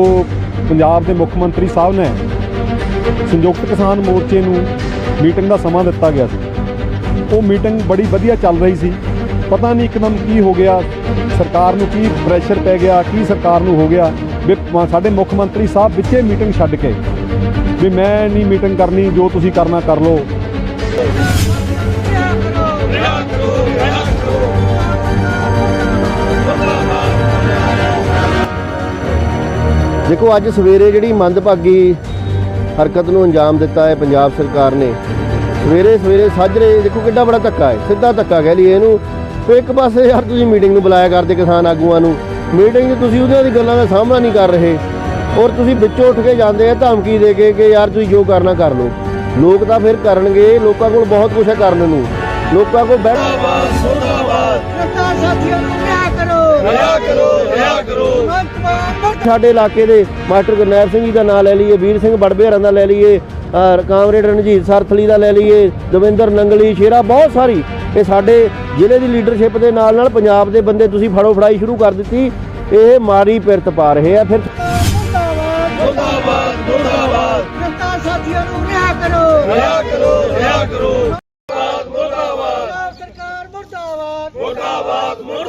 ਉਹ ਪੰਜਾਬ ਦੇ ਮੁੱਖ ਮੰਤਰੀ ਸਾਹਿਬ ਨੇ ਸੰਯੁਕਤ ਕਿਸਾਨ ਮੋਰਚੇ ਨੂੰ ਮੀਟਿੰਗ ਦਾ ਸਮਾਂ ਦਿੱਤਾ ਗਿਆ ਸੀ। ਉਹ ਮੀਟਿੰਗ ਬੜੀ ਵਧੀਆ ਚੱਲ ਰਹੀ ਸੀ। ਪਤਾ ਨਹੀਂ ਇੱਕਦਮ ਕੀ ਹੋ ਗਿਆ। ਸਰਕਾਰ ਨੂੰ ਕੀ ਪ੍ਰੈਸ਼ਰ ਪੈ ਗਿਆ, ਕੀ ਸਰਕਾਰ ਨੂੰ ਹੋ ਗਿਆ। ਵੀ ਸਾਡੇ ਮੁੱਖ ਮੰਤਰੀ ਸਾਹਿਬ ਵਿੱਚੇ ਮੀਟਿੰਗ ਛੱਡ ਕੇ ਵੀ ਮੈਂ ਨਹੀਂ ਮੀਟਿੰਗ ਕਰਨੀ, ਜੋ ਤੁਸੀਂ ਕਰਨਾ ਕਰ ਲਓ। ਦੇਖੋ ਅੱਜ ਸਵੇਰੇ ਜਿਹੜੀ ਮੰਦਭਾਗੀ ਹਰਕਤ ਨੂੰ ਅੰਜਾਮ ਦਿੱਤਾ ਹੈ ਪੰਜਾਬ ਸਰਕਾਰ ਨੇ। ਸਵੇਰੇ ਸਵੇਰੇ ਸਾਜਰੇ ਦੇਖੋ ਕਿੱਡਾ ਬੜਾ ਧੱਕਾ ਹੈ ਸਿੱਧਾ ਧੱਕਾ ਕਹਿ ਲਈਏ ਇਹਨੂੰ। ਤੇ ਇੱਕ ਪਾਸੇ ਯਾਰ ਤੁਸੀਂ ਮੀਟਿੰਗ ਨੂੰ ਬੁਲਾਇਆ ਕਰਦੇ ਕਿਸਾਨ ਆਗੂਆਂ ਨੂੰ। ਮੀਟਿੰਗ 'ਚ ਤੁਸੀਂ ਉਹਨਾਂ ਦੀ ਗੱਲਾਂ ਦਾ ਸਾਹਮਣਾ ਨਹੀਂ ਕਰ ਰਹੇ। ਔਰ ਤੁਸੀਂ ਵਿੱਚੋਂ ਉੱਠ ਕੇ ਜਾਂਦੇ ਆ ਧਮਕੀ ਦੇ ਕੇ ਕਿ ਯਾਰ ਤੁਸੀਂ ਜੋ ਕਰਨਾ ਕਰ ਲਓ। ਲੋਕ ਤਾਂ ਫਿਰ ਕਰਨਗੇ ਲੋਕਾਂ ਕੋਲ ਬਹੁਤ ਕੁਝ ਹੈ ਕਰਨ ਨੂੰ। ਲੋਕਾਂ ਕੋਲ ਬੈਠ ਸਰਕਾਰ ਸਾਥੀਆਂ ਨੂੰ ਰਿਹਾ ਕਰੋ। ਰਿਹਾ ਕਰੋ ਰਿਹਾ ਕਰੋ। ਸਾਡੇ ਇਲਾਕੇ ਦੇ ਮਾਸਟਰ ਗੁਰਨੈਬ ਸਿੰਘ ਜੀ ਦਾ ਨਾਮ ਲੈ ਲਈਏ ਵੀਰ ਸਿੰਘ ਬੜਬੇਹਰਾਂ ਦਾ ਲੈ ਲਈਏ ਕਾਮਰੇਡ ਰਣਜੀਤ ਸਰਥਲੀ ਦਾ ਲੈ ਲਈਏ ਦਵਿੰਦਰ ਨੰਗਲੀ ਸ਼ੇਰਾ ਬਹੁਤ ਸਾਰੀ। ਇਹ ਸਾਡੇ ਜ਼ਿਲ੍ਹੇ ਦੀ ਲੀਡਰਸ਼ਿਪ ਦੇ ਨਾਲ ਨਾਲ ਪੰਜਾਬ ਦੇ ਬੰਦੇ ਤੁਸੀਂ ਫੜੋ ਫੜਾਈ ਸ਼ੁਰੂ ਕਰ ਦਿੱਤੀ। ਇਹ ਮਾਰੀ ਪਿਰਤ ਪਾ ਰਹੇ ਆ ਫਿਰ। ਮੁਰਦਾਬਾਦ ਮੁਰਦਾਬਾਦ ਮੁਰਦਾਬਾਦ। ਸਰਕਾਰ ਸਾਥੀਆਂ ਨੂੰ ਰਿਹਾ ਕਰੋ ਰਿਹਾ ਕਰੋ ਰਿਹਾ ਕਰੋ ਮੁਰਦਾਬਾਦ। ਸਰਕਾਰ ਮੁਰਦਾਬਾਦ ਮੁਰਦਾਬਾਦ। ਮੁਰਦਾਬਾਦ ਸਰਕਾਰ ਸਾਥੀਆਂ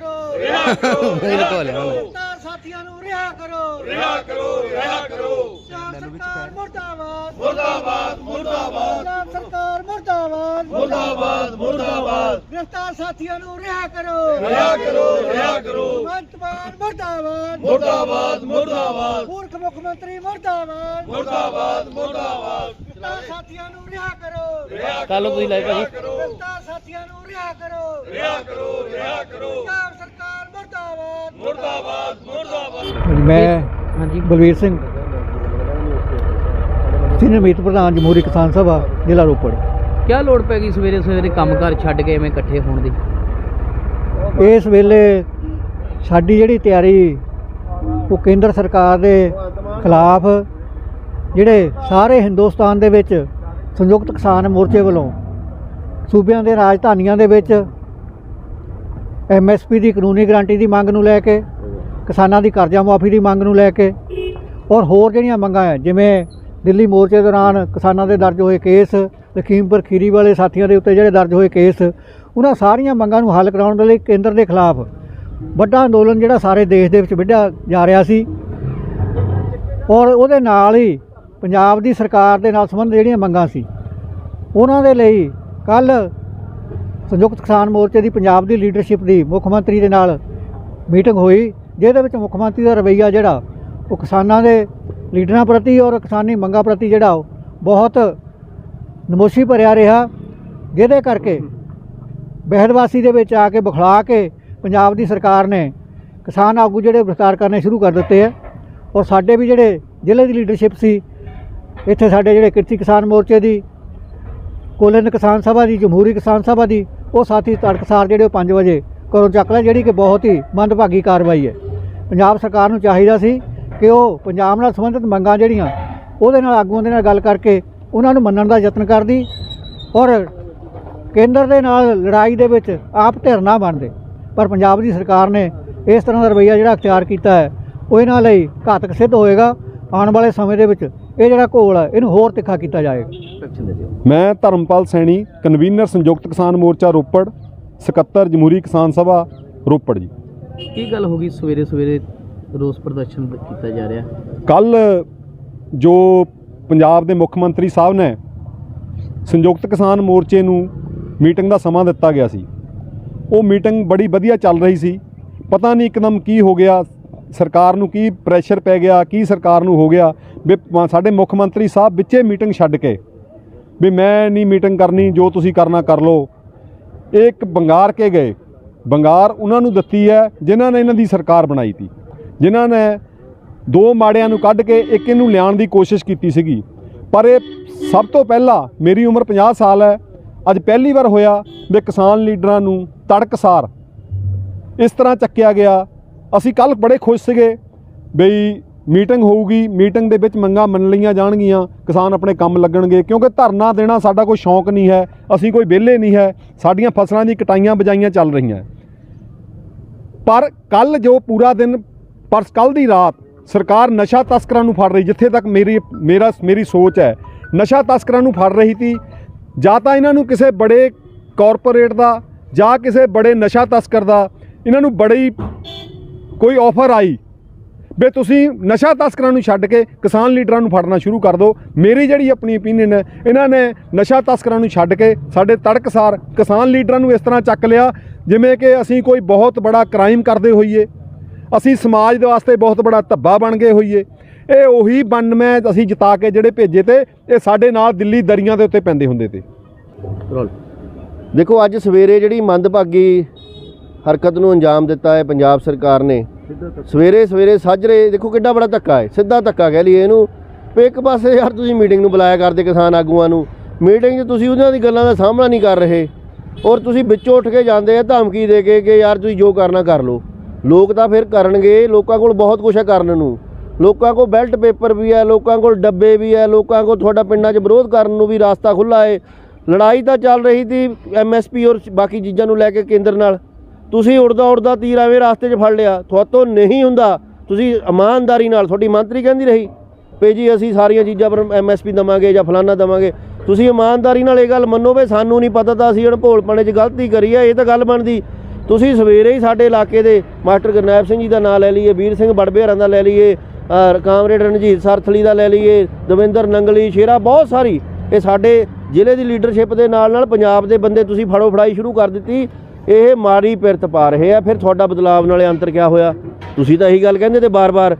ਨੂੰ ਰਿਹਾ ਕਰੋ ਰਿਹਾ ਬਿਲਕੁਲ ਸਰਕਾਰ ਸਾਥੀਆਂ ਨੂੰ ਰਿਹਾ ਕਰੋ। ਰਿਹਾ ਕਰੋ ਰਿਹਾ ਕਰੋ। ਸਰਕਾਰ ਮੁਰਦਾਬਾਦ। ਮੁਰਦਾਬਾਦ ਮੁਰਦਾਬਾਦ। ਸਰਕਾਰ ਮੁਰਦਾਬਾਦ। ਮੁਰਦਾਬਾਦ ਮੁਰਦਾਬਾਦ। ਗ੍ਰਿਫਤਾਰ ਸਾਥੀਆਂ ਨੂੰ ਰਿਹਾ ਕਰੋ। ਰਿਹਾ ਕਰੋ ਰਿਹਾ ਕਰੋ। ਮੰਤਮਾਨ ਮੁਰਦਾਬਾਦ। ਮੁਰਦਾਬਾਦ ਮੁਰਦਾਬਾਦ। ਮੂਰਖ ਮੁੱਖ ਮੰਤਰੀ ਮੁਰਦਾਬਾਦ। ਮੁਰਦਾਬਾਦ ਮੁਰਦਾਬਾਦ। ਗ੍ਰਿਫਤਾਰ ਸਾਥੀਆਂ ਨੂੰ ਰਿਹਾ ਕਰੋ। ਰਿਹਾ ਕੱਲ ਤੁਸੀਂ ਲਾਈਵ ਭਾਜੀ? ਗ੍ਰਿਫਤਾਰ ਸਾਥੀਆਂ ਨੂੰ ਰਿਹਾ ਕਰੋ। ਰਿਹਾ ਕਰੋ ਰਿਹਾ ਕਰੋ। ਪੰਜਾਬ ਸਰਕਾਰ ਮੁਰਦਾਬਾਦ। ਮੁਰਦਾਬਾਦ ਮੁਰਦਾਬਾਦ। ਮੈਂ ਹਾਂਜੀ। ਬਲਵੀਰ ਸਿੰਘ। ਸੀਨੀਅਰ ਮੀਤ ਪ੍ਰਧਾਨ ਜਮਹੂਰੀ ਕਿਸਾਨ ਸਭਾ ਜ਼ਿਲ੍ਹਾ ਰੋਪੜ। ਕੀ ਲੋੜ ਪੈ ਗਈ ਸਵੇਰੇ ਸਵੇਰੇ ਕੰਮਕਾਰ ਛੱਡ ਕੇ ਐਵੇਂ ਇਕੱਠੇ ਹੋਣ ਦੀ? ਇਸ ਵੇਲੇ ਸਾਡੀ ਜਿਹੜੀ ਤਿਆਰੀ ਉਹ ਕੇਂਦਰ ਸਰਕਾਰ ਦੇ ਖਿਲਾਫ ਜਿਹੜੇ ਸਾਰੇ ਹਿੰਦੁਸਤਾਨ ਦੇ ਵਿੱਚ ਸੰਯੁਕਤ ਕਿਸਾਨ ਮੋਰਚੇ ਵੱਲੋਂ ਸੂਬਿਆਂ ਦੇ ਰਾਜਧਾਨੀਆਂ ਦੇ ਵਿੱਚ ਐਮਐਸਪੀ ਦੀ ਕਾਨੂੰਨੀ ਗਰੰਟੀ ਦੀ ਮੰਗ ਨੂੰ ਲੈ ਕੇ, ਕਿਸਾਨਾਂ ਦੀ ਕਰਜ਼ਾ ਮੁਆਫੀ ਦੀ ਮੰਗ ਨੂੰ ਲੈ ਕੇ ਔਰ ਹੋਰ ਜਿਹੜੀਆਂ ਮੰਗਾਂ ਹੈ, ਜਿਵੇਂ ਦਿੱਲੀ ਮੋਰਚੇ ਦੌਰਾਨ ਕਿਸਾਨਾਂ ਦੇ ਦਰਜ ਹੋਏ ਕੇਸ, ਲਖੀਮਪੁਰ ਖੀਰੀ ਵਾਲੇ ਸਾਥੀਆਂ ਦੇ ਉੱਤੇ ਜਿਹੜੇ ਦਰਜ ਹੋਏ ਕੇਸ, ਉਹਨਾਂ ਸਾਰੀਆਂ ਮੰਗਾਂ ਨੂੰ ਹੱਲ ਕਰਾਉਣ ਦੇ ਲਈ ਕੇਂਦਰ ਦੇ ਖਿਲਾਫ ਵੱਡਾ ਅੰਦੋਲਨ ਜਿਹੜਾ ਸਾਰੇ ਦੇਸ਼ ਦੇ ਵਿੱਚ ਵਿੱਢਿਆ ਜਾ ਰਿਹਾ ਸੀ ਔਰ ਉਹਦੇ ਨਾਲ ਹੀ ਪੰਜਾਬ ਦੀ ਸਰਕਾਰ ਦੇ ਨਾਲ ਸੰਬੰਧ ਜਿਹੜੀਆਂ ਮੰਗਾਂ ਸੀ, ਉਹਨਾਂ ਦੇ ਲਈ ਕੱਲ ਸੰਯੁਕਤ ਕਿਸਾਨ ਮੋਰਚੇ ਦੀ ਪੰਜਾਬ ਦੀ ਲੀਡਰਸ਼ਿਪ ਦੀ ਮੁੱਖ ਮੰਤਰੀ ਦੇ ਨਾਲ ਮੀਟਿੰਗ ਹੋਈ, ਜਿਹਦੇ ਵਿੱਚ ਮੁੱਖ ਮੰਤਰੀ ਦਾ ਰਵੱਈਆ ਜਿਹੜਾ, ਉਹ ਕਿਸਾਨਾਂ ਦੇ ਲੀਡਰਾਂ ਪ੍ਰਤੀ ਔਰ ਕਿਸਾਨੀ ਮੰਗਾਂ ਪ੍ਰਤੀ ਜਿਹੜਾ, ਉਹ ਬਹੁਤ ਨਮੋਸ਼ੀ ਭਰਿਆ ਰਿਹਾ, ਜਿਹਦੇ ਕਰਕੇ ਬਹਿਦਵਾਸੀ ਦੇ ਵਿੱਚ ਆ ਕੇ ਬਖਲਾ ਕੇ ਪੰਜਾਬ ਦੀ ਸਰਕਾਰ ਨੇ ਕਿਸਾਨ ਆਗੂ ਜਿਹੜੇ ਗ੍ਰਿਫਤਾਰ ਕਰਨੇ ਸ਼ੁਰੂ ਕਰ ਦਿੱਤੇ ਆ, ਔਰ ਸਾਡੇ ਵੀ ਜਿਹੜੇ ਜ਼ਿਲ੍ਹੇ ਦੀ ਲੀਡਰਸ਼ਿਪ ਸੀ ਇੱਥੇ ਸਾਡੇ ਜਿਹੜੇ ਕਿਰਤੀ ਕਿਸਾਨ ਮੋਰਚੇ ਦੀ, ਕੋਲਨ ਕਿਸਾਨ ਸਭਾ ਦੀ, ਜਮਹੂਰੀ ਕਿਸਾਨ ਸਭਾ ਦੀ, ਉਹ ਸਾਥੀ ਤੜਕਸਾਰ ਜਿਹੜੇ ਉਹ 5 ਵਜੇ ਘਰੋਂ ਚੱਕ ਲੈ ਜਿਹੜੀ ਕਿ ਬਹੁਤ ਹੀ ਮੰਦਭਾਗੀ ਕਾਰਵਾਈ ਹੈ। ਪੰਜਾਬ ਸਰਕਾਰ ਨੂੰ ਚਾਹੀਦਾ ਸੀ ਕਿ ਉਹ ਪੰਜਾਬ ਨਾਲ ਸੰਬੰਧਿਤ ਮੰਗਾਂ ਜਿਹੜੀਆਂ, ਉਹਦੇ ਨਾਲ ਆਗੂਆਂ ਦੇ ਨਾਲ ਗੱਲ ਕਰਕੇ ਉਹਨਾਂ ਨੂੰ ਮੰਨਣ ਦਾ ਯਤਨ ਕਰਦੀ ਔਰ ਕੇਂਦਰ ਦੇ ਨਾਲ ਲੜਾਈ ਦੇ ਵਿੱਚ ਆਪ ਧਿਰ ਨਾ ਬਣਦੇ। ਪਰ ਪੰਜਾਬ ਦੀ ਸਰਕਾਰ ਨੇ ਇਸ ਤਰ੍ਹਾਂ ਦਾ ਰਵੱਈਆ ਜਿਹੜਾ ਅਖਤਿਆਰ ਕੀਤਾ ਹੈ, ਉਹ ਇਹਨਾਂ ਲਈ ਘਾਤਕ ਸਿੱਧ ਹੋਏਗਾ। ਆਉਣ ਵਾਲੇ ਸਮੇਂ ਦੇ ਵਿੱਚ ਇਹ ਜਿਹੜਾ ਘੋਲ ਹੈ ਇਹਨੂੰ ਹੋਰ ਤਿੱਖਾ ਕੀਤਾ ਜਾਏਗਾ। ਮੈਂ ਧਰਮਪਾਲ ਸੈਣੀ ਕਨਵੀਨਰ ਸੰਯੁਕਤ ਕਿਸਾਨ ਮੋਰਚਾ ਰੋਪੜ ਸਕੱਤਰ ਜਮਹੂਰੀ ਕਿਸਾਨ ਸਭਾ ਰੋਪੜ ਜੀ। ਕੀ ਗੱਲ ਹੋ ਗਈ ਸਵੇਰੇ ਸਵੇਰੇ ਰੋਸ ਪ੍ਰਦਰਸ਼ਨ ਕੀਤਾ ਜਾ ਰਿਹਾ? ਕੱਲ ਜੋ ਪੰਜਾਬ ਦੇ ਮੁੱਖ ਮੰਤਰੀ ਸਾਹਿਬ ਨੇ ਸੰਯੁਕਤ ਕਿਸਾਨ ਮੋਰਚੇ ਨੂੰ ਮੀਟਿੰਗ ਦਾ ਸਮਾਂ ਦਿੱਤਾ ਗਿਆ ਸੀ। ਉਹ ਮੀਟਿੰਗ ਬੜੀ ਵਧੀਆ ਚੱਲ ਰਹੀ ਸੀ। ਪਤਾ ਨਹੀਂ ਇੱਕਦਮ ਕੀ ਹੋ ਗਿਆ। ਸਰਕਾਰ ਨੂੰ ਕੀ ਪ੍ਰੈਸ਼ਰ ਪੈ ਗਿਆ, ਕੀ ਸਰਕਾਰ ਨੂੰ ਹੋ ਗਿਆ? ਵੀ ਸਾਡੇ ਮੁੱਖ ਮੰਤਰੀ ਸਾਹਿਬ ਵਿੱਚੇ ਮੀਟਿੰਗ ਛੱਡ ਕੇ ਵੀ ਮੈਂ ਨਹੀਂ ਮੀਟਿੰਗ ਕਰਨੀ, ਜੋ ਤੁਸੀਂ ਕਰਨਾ ਕਰ ਲਓ। ਇਹ ਇੱਕ ਬੰਗਾਰ ਕੇ ਗਏ। ਬੰਗਾਰ ਉਹਨਾਂ ਨੂੰ ਦਿੱਤੀ ਹੈ, ਜਿਨ੍ਹਾਂ ਨੇ ਇਹਨਾਂ ਦੀ ਸਰਕਾਰ ਬਣਾਈ ਤੀ। ਜਿਨ੍ਹਾਂ ਨੇ ਦੋ ਮਾੜਿਆਂ ਨੂੰ ਕੱਢ ਕੇ ਇੱਕ ਇਹਨੂੰ ਲਿਆਉਣ ਦੀ ਕੋਸ਼ਿਸ਼ ਕੀਤੀ ਸੀਗੀ। ਪਰ ਇਹ ਸਭ ਤੋਂ ਪਹਿਲਾਂ ਮੇਰੀ ਉਮਰ 50 ਸਾਲ ਹੈ। ਅੱਜ ਪਹਿਲੀ ਵਾਰ ਹੋਇਆ ਵੀ ਕਿਸਾਨ ਲੀਡਰਾਂ ਨੂੰ ਤੜਕਸਾਰ ਇਸ ਤਰ੍ਹਾਂ ਚੱਕਿਆ ਗਿਆ। ਅਸੀਂ ਕੱਲ ਬੜੇ ਖੁਸ਼ ਸੀਗੇ ਬਈ ਮੀਟਿੰਗ ਹੋਊਗੀ, ਮੀਟਿੰਗ ਦੇ ਵਿੱਚ ਮੰਗਾਂ ਮੰਨ ਲਈਆਂ ਜਾਣਗੀਆਂ, ਕਿਸਾਨ ਆਪਣੇ ਕੰਮ ਲੱਗਣਗੇ, ਕਿਉਂਕਿ ਧਰਨਾ ਦੇਣਾ ਸਾਡਾ ਕੋਈ ਸ਼ੌਂਕ ਨਹੀਂ ਹੈ, ਅਸੀਂ ਕੋਈ ਵਿਹਲੇ ਨਹੀਂ ਹੈ, ਸਾਡੀਆਂ ਫਸਲਾਂ ਦੀ ਕਟਾਈਆਂ ਬਜਾਈਆਂ ਚੱਲ ਰਹੀਆਂ। ਪਰ ਕੱਲ ਜੋ ਪੂਰਾ ਦਿਨ, ਪਰ ਕੱਲ ਦੀ ਰਾਤ ਸਰਕਾਰ ਨਸ਼ਾ ਤਸਕਰਾਂ ਨੂੰ ਫੜ ਰਹੀ, ਜਿੱਥੇ ਤੱਕ ਮੇਰੀ, ਮੇਰਾ, ਮੇਰੀ ਸੋਚ ਹੈ, ਨਸ਼ਾ ਤਸਕਰਾਂ ਨੂੰ ਫੜ ਰਹੀ ਸੀ, ਜਾਂ ਤਾਂ ਇਹਨਾਂ ਨੂੰ ਕਿਸੇ ਬੜੇ ਕਾਰਪੋਰੇਟ ਦਾ, ਜਾਂ ਕਿਸੇ ਬੜੇ ਨਸ਼ਾ ਤਸਕਰ ਦਾ, ਇਹਨਾਂ ਨੂੰ ਬੜੀ ਕੋਈ ਆਫਰ ਆਈ, ਵੀ ਤੁਸੀਂ ਨਸ਼ਾ ਤਸਕਰਾਂ ਨੂੰ ਛੱਡ ਕੇ ਕਿਸਾਨ ਲੀਡਰਾਂ ਨੂੰ ਫੜਨਾ ਸ਼ੁਰੂ ਕਰ ਦਿਓ ਮੇਰੀ ਜਿਹੜੀ ਆਪਣੀ ਓਪੀਨੀਅਨ ਹੈ, ਇਹਨਾਂ ਨੇ ਨਸ਼ਾ ਤਸਕਰਾਂ ਨੂੰ ਛੱਡ ਕੇ ਸਾਡੇ ਤੜਕਸਾਰ ਕਿਸਾਨ ਲੀਡਰਾਂ ਨੂੰ ਇਸ ਤਰ੍ਹਾਂ ਚੱਕ ਲਿਆ, ਜਿਵੇਂ ਕਿ ਅਸੀਂ ਕੋਈ ਬਹੁਤ ਬੜਾ ਕ੍ਰਾਈਮ ਕਰਦੇ ਹੋਈਏ, ਅਸੀਂ ਸਮਾਜ ਦੇ ਵਾਸਤੇ ਬਹੁਤ ਬੜਾ ਧੱਬਾ ਬਣ ਗਏ ਹੋਈਏ। ਇਹ ਉਹੀ 92 ਅਸੀਂ ਜਿਤਾ ਕੇ ਜਿਹੜੇ ਭੇਜੇ ਤੇ, ਇਹ ਸਾਡੇ ਨਾਲ ਦਿੱਲੀ ਦਰੀਆਂ ਦੇ ਉੱਤੇ ਪੈਂਦੇ ਹੁੰਦੇ ਤੇ। ਦੇਖੋ, ਅੱਜ ਸਵੇਰੇ ਜਿਹੜੀ ਮੰਦਭਾਗੀ ਹਰਕਤ ਨੂੰ ਅੰਜਾਮ ਦਿੱਤਾ ਹੈ ਪੰਜਾਬ ਸਰਕਾਰ ਨੇ ਸਵੇਰੇ ਸਵੇਰੇ ਸਾਜਰੇ, ਦੇਖੋ ਕਿੱਡਾ ਬੜਾ ਧੱਕਾ ਹੈ, ਸਿੱਧਾ ਧੱਕਾ ਕਹਿ ਲਈਏ ਇਹਨੂੰ। ਵੀ ਇੱਕ ਪਾਸੇ ਯਾਰ ਤੁਸੀਂ ਮੀਟਿੰਗ ਨੂੰ ਬੁਲਾਇਆ ਕਰਦੇ ਕਿਸਾਨ ਆਗੂਆਂ ਨੂੰ ਮੀਟਿੰਗ 'ਚ ਤੁਸੀਂ ਉਹਨਾਂ ਦੀ ਗੱਲਾਂ ਦਾ ਸਾਹਮਣਾ ਨਹੀਂ ਕਰ ਰਹੇ। ਔਰ ਤੁਸੀਂ ਵਿੱਚੋਂ ਉੱਠ ਕੇ ਜਾਂਦੇ ਆ, ਧਮਕੀ ਦੇ ਕੇ ਕਿ ਯਾਰ ਤੁਸੀਂ ਜੋ ਕਰਨਾ ਕਰ ਲਓ। ਲੋਕ ਤਾਂ ਫਿਰ ਕਰਨਗੇ, ਲੋਕਾਂ ਕੋਲ ਬਹੁਤ ਕੁਝ ਹੈ ਕਰਨ ਨੂੰ। ਲੋਕਾਂ ਕੋਲ ਬੈਲਟ ਪੇਪਰ ਵੀ ਹੈ, ਲੋਕਾਂ ਕੋਲ ਡੱਬੇ ਵੀ ਹੈ, ਲੋਕਾਂ ਕੋਲ ਤੁਹਾਡਾ ਪਿੰਡਾਂ 'ਚ ਵਿਰੋਧ ਕਰਨ ਨੂੰ ਵੀ ਰਾਸਤਾ ਖੁੱਲ੍ਹਾ ਹੈ। ਲੜਾਈ ਤਾਂ ਚੱਲ ਰਹੀ ਸੀ ਐਮਐਸਪੀ ਔਰ ਬਾਕੀ ਚੀਜ਼ਾਂ ਨੂੰ ਲੈ ਕੇ ਕੇਂਦਰ ਨਾਲ। ਤੁਸੀਂ ਉੜਦਾ ਉੜਦਾ ਤੀਰ ਐਵੇਂ ਰਾਸਤੇ 'ਚ ਫੜ ਲਿਆ, ਤੁਹਾਤੋਂ ਨਹੀਂ ਹੁੰਦਾ। ਤੁਸੀਂ ਇਮਾਨਦਾਰੀ ਨਾਲ, ਤੁਹਾਡੀ ਮੰਤਰੀ ਕਹਿੰਦੀ ਰਹੀ, ਵੀ ਜੀ ਅਸੀਂ ਸਾਰੀਆਂ ਚੀਜ਼ਾਂ ਪਰ ਐਮਐਸਪੀ ਦਵਾਂਗੇ ਜਾਂ ਫਲਾਨਾ ਦਵਾਂਗੇ। ਤੁਸੀਂ ਇਮਾਨਦਾਰੀ ਨਾਲ ਇਹ ਗੱਲ ਮੰਨੋ ਵੀ ਸਾਨੂੰ ਨਹੀਂ ਪਤਾ ਤਾਂ ਅਸੀਂ ਅਣਭੋਲਪਣੇ 'ਚ ਗਲਤੀ ਕਰੀ ਹੈ ਇਹ ਤਾਂ ਗੱਲ ਬਣਦੀ। ਤੁਸੀਂ ਸਵੇਰੇ ਹੀ ਸਾਡੇ ਇਲਾਕੇ ਦੇ ਮਾਸਟਰ ਗੁਰਨੈਬ ਸਿੰਘ ਜੀ ਦਾ ਨਾਮ ਲੈ ਲਈਏ, ਵੀਰ ਸਿੰਘ ਬੜਬੇਹਰਾਂ ਦਾ ਲੈ ਲਈਏ ਕਾਮਰੇਡ ਰਣਜੀਤ ਸਰਥਲੀ ਦਾ ਲੈ ਲਈਏ, ਦਵਿੰਦਰ ਨੰਗਲੀ, ਸ਼ੇਰਾ, ਬਹੁਤ ਸਾਰੀ। ਇਹ ਸਾਡੇ ਜ਼ਿਲ੍ਹੇ ਦੀ ਲੀਡਰਸ਼ਿਪ ਦੇ ਨਾਲ ਨਾਲ ਪੰਜਾਬ ਦੇ ਬੰਦੇ ਤੁਸੀਂ ਫੜੋ ਫੜਾਈ ਸ਼ੁਰੂ ਕਰ ਦਿੱਤੀ। ਇਹ ਮਾੜੀ ਪਿਰਤ ਪਾ ਰਹੇ ਆ, ਫਿਰ ਤੁਹਾਡਾ ਬਦਲਾਵ ਨਾਲੇ ਅੰਤਰ ਕਿਆ ਹੋਇਆ? ਤੁਸੀਂ ਤਾਂ ਇਹੀ ਗੱਲ ਕਹਿੰਦੇ ਤੇ ਬਾਰ-ਬਾਰ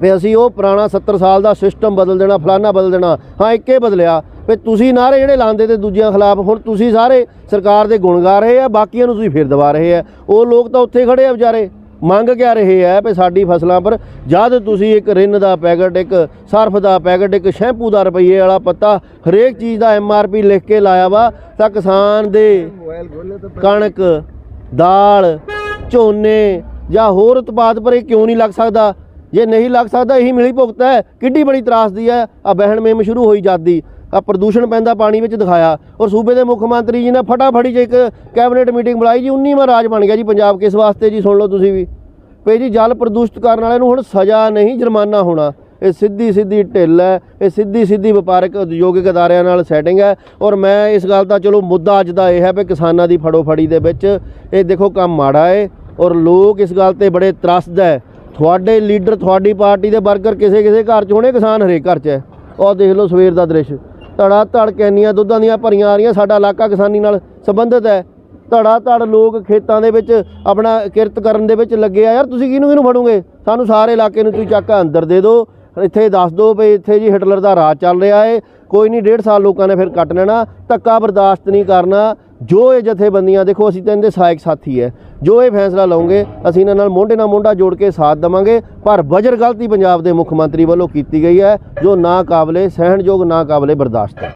ਵੀ ਅਸੀਂ ਉਹ ਪੁਰਾਣਾ 70 ਸਾਲ ਦਾ ਸਿਸਟਮ ਬਦਲ ਦੇਣਾ, ਫਲਾਨਾ ਬਦਲ ਦੇਣਾ, ਹਾਂ, ਇੱਕੇ ਬਦਲਿਆ। ਵੀ ਤੁਸੀਂ ਨਾਰੇ ਜਿਹੜੇ ਲਾਉਂਦੇ ਤੇ ਦੂਜਿਆਂ ਖਿਲਾਫ, ਹੁਣ ਤੁਸੀਂ ਸਾਰੇ ਸਰਕਾਰ ਦੇ ਗੁਣ ਗਾ ਰਹੇ ਆ, ਬਾਕੀਆਂ ਨੂੰ ਤੁਸੀਂ ਫਿਰ ਦਵਾ ਰਹੇ ਆ। ਉਹ ਲੋਕ ਤਾਂ ਉੱਥੇ ਖੜੇ ਆ ਵਿਚਾਰੇ। ਮੰਗ ਕਿਆ ਰਹੇ ਹੈ ਵੀ ਸਾਡੀ ਫਸਲਾਂ ਪਰ ਜਦ ਤੁਸੀਂ ਇੱਕ ਰਿੰਨ ਦਾ ਪੈਕਟ, ਇੱਕ ਸਰਫ ਦਾ ਪੈਕਟ, ਇੱਕ ਸ਼ੈਂਪੂ ਦਾ ਰੁਪਈਏ ਵਾਲਾ ਪੱਤਾ ਹਰੇਕ ਚੀਜ਼ ਦਾ ਐਮਆਰਪੀ ਲਿਖ ਕੇ ਲਾਇਆ ਵਾ, ਤਾਂ ਕਿਸਾਨ ਦੇ ਕਣਕ, ਦਾਲ, ਝੋਨੇ ਜਾਂ ਹੋਰ ਉਤਪਾਦ ਪਰ ਇਹ ਕਿਉਂ ਨਹੀਂ ਲੱਗ ਸਕਦਾ? ਜੇ ਨਹੀਂ ਲੱਗ ਸਕਦਾ, ਇਹੀ ਮਿਲੀ ਭੁਗਤ ਹੈ, ਕਿੱਡੀ ਬੜੀ ਤਰਾਸਦੀ ਹੈ। ਆ ਬਹਿਣ ਮੇਮ ਸ਼ੁਰੂ ਹੋਈ ਜਾਂਦੀ। ਆ ਪ੍ਰਦੂਸ਼ਣ ਪੈਂਦਾ ਪਾਣੀ ਵਿੱਚ ਦਿਖਾਇਆ। ਔਰ ਸੂਬੇ ਦੇ ਮੁੱਖ ਮੰਤਰੀ ਜੀ ਨੇ ਫਟਾਫੜੀ 'ਚ ਇੱਕ ਕੈਬਨਿਟ ਮੀਟਿੰਗ ਬੁਲਾਈ ਜੀ 19ਵਾਂ ਰਾਜ ਬਣ ਗਿਆ ਜੀ ਪੰਜਾਬ। ਕਿਸ ਵਾਸਤੇ ਜੀ? ਸੁਣ ਲਓ ਤੁਸੀਂ ਵੀ। ਪਈ ਜੀ, ਜਲ ਪ੍ਰਦੂਸ਼ਿਤ ਕਰਨ ਵਾਲਿਆਂ ਨੂੰ ਹੁਣ ਸਜ਼ਾ ਨਹੀਂ ਜੁਰਮਾਨਾ ਹੋਣਾ। ਇਹ ਸਿੱਧੀ ਸਿੱਧੀ ਢਿੱਲ ਹੈ, ਇਹ ਸਿੱਧੀ ਸਿੱਧੀ ਵਪਾਰਕ ਉਦਯੋਗਿਕ ਅਦਾਰਿਆਂ ਨਾਲ ਸੈਟਿੰਗ ਹੈ। ਔਰ ਮੈਂ ਇਸ ਗੱਲ ਦਾ ਚਲੋ ਮੁੱਦਾ ਅੱਜ ਦਾ ਇਹ ਹੈ ਵੀ ਕਿਸਾਨਾਂ ਦੀ ਫੜੋਫੜੀ ਦੇ ਵਿੱਚ ਇਹ ਦੇਖੋ ਕੰਮ ਮਾੜਾ ਹੈ ਔਰ ਲੋਕ ਇਸ ਗੱਲ ਤੇ ਬੜੇ ਤਰਸਦ ਹੈ। ਤੁਹਾਡੇ ਲੀਡਰ ਤੁਹਾਡੀ ਪਾਰਟੀ ਦੇ ਵਰਕਰ ਕਿਸੇ ਕਿਸੇ ਘਰ 'ਚ ਹੋਣੇ, ਕਿਸਾਨ ਹਰੇਕ ਘਰ 'ਚ ਹੈ। ਉਹ ਦੇਖ ਲਓ ਸਵੇਰ ਦਾ ਦ੍ਰਿਸ਼। ਧੜਾ ਧੜ ਕੈਨੀਆਂ ਦੁੱਧਾਂ ਦੀਆਂ ਭਰੀਆਂ ਆ ਰਹੀਆਂ ਸਾਡਾ ਇਲਾਕਾ ਕਿਸਾਨੀ ਨਾਲ ਸੰਬੰਧਿਤ ਹੈ। ਧੜਾ ਧੜ ਲੋਕ ਖੇਤਾਂ ਦੇ ਵਿੱਚ ਆਪਣਾ ਕਿਰਤ ਕਰਨ ਦੇ ਵਿੱਚ ਲੱਗੇ ਆ। ਯਾਰ ਤੁਸੀਂ ਕਿਹਨੂੰ ਕਿਹਨੂੰ ਫੜੋਗੇ? ਸਾਨੂੰ ਸਾਰੇ ਇਲਾਕੇ ਨੂੰ ਤੁਸੀਂ ਚੱਕ ਅੰਦਰ ਦੇ ਦਿਓ। ਇੱਥੇ ਦੱਸ ਦਿਓ ਵੀ ਇੱਥੇ ਜੀ ਹਿਟਲਰ ਦਾ ਰਾਜ ਚੱਲ ਰਿਹਾ ਏ। ਕੋਈ ਨਹੀਂ, ਡੇਢ ਸਾਲ ਲੋਕਾਂ ਨੇ ਫਿਰ ਕੱਟ ਲੈਣਾ। ਧੱਕਾ ਬਰਦਾਸ਼ਤ ਨਹੀਂ ਕਰਨਾ। ਜੋ ਇਹ ਜਥੇਬੰਦੀਆਂ, ਦੇਖੋ ਅਸੀਂ ਤਾਂ ਇਹਦੇ ਸਹਾਇਕ ਸਾਥੀ ਹੈ ਜੋ ਇਹ ਫੈਸਲਾ ਲਓਗੇ, ਅਸੀਂ ਇਹਨਾਂ ਨਾਲ ਮੋਢੇ ਨਾਲ ਮੋਢਾ ਜੋੜ ਕੇ ਸਾਥ ਦੇਵਾਂਗੇ। ਪਰ ਵਜਰ ਗਲਤੀ ਪੰਜਾਬ ਦੇ ਮੁੱਖ ਮੰਤਰੀ ਵੱਲੋਂ ਕੀਤੀ ਗਈ ਹੈ ਜੋ ਨਾ ਕਾਬਲੇ ਸਹਿਣਯੋਗ ਨਾ ਕਾਬਲੇ ਬਰਦਾਸ਼ਤ ਹੈ